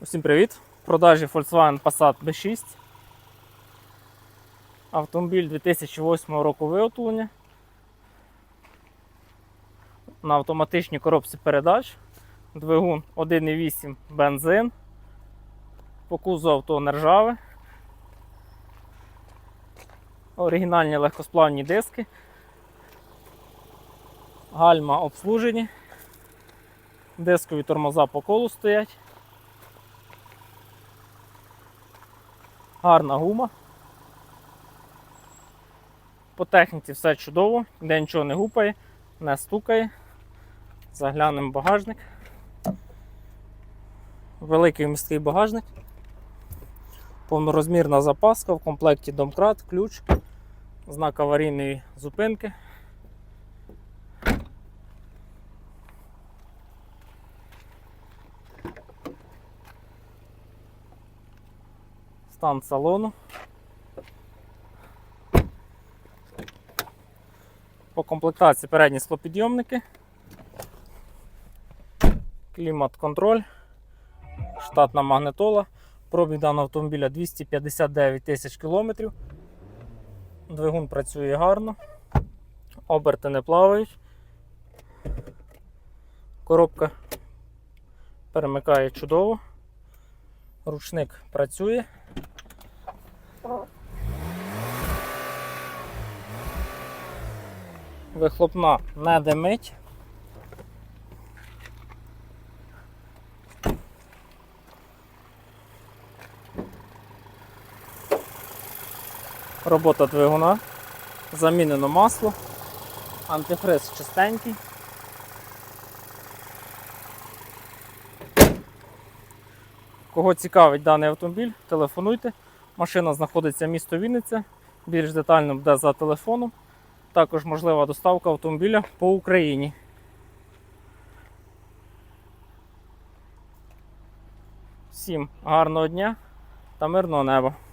Усім привіт! В продажі Volkswagen Passat B6. Автомобіль 2008 року виготовлення. На автоматичній коробці передач. Двигун 1,8 бензин. По кузову авто нержаве. Оригінальні легкосплавні диски. Гальма обслужені. Дискові тормоза по колу стоять. Гарна гума. По техніці все чудово, де нічого не гупає, не стукає. Заглянемо багажник. Великий міський багажник. Повнорозмірна запаска, в комплекті домкрат, ключ, знак аварійної зупинки. Стан салону. По комплектації передні склопідйомники. Клімат-контроль, штатна магнитола. Пробіг даного автомобіля 259 тисяч кілометрів. Двигун працює гарно, оберти не плавають. Коробка перемикає чудово. Ручник працює. Вихлопна не димить. Робота двигуна. Замінено масло. Антифриз чистенький. Кого цікавить даний автомобіль, телефонуйте. Машина знаходиться в місто Вінниця. Більш детально буде за телефоном. Також можлива доставка автомобіля по Україні. Всім гарного дня та мирного неба!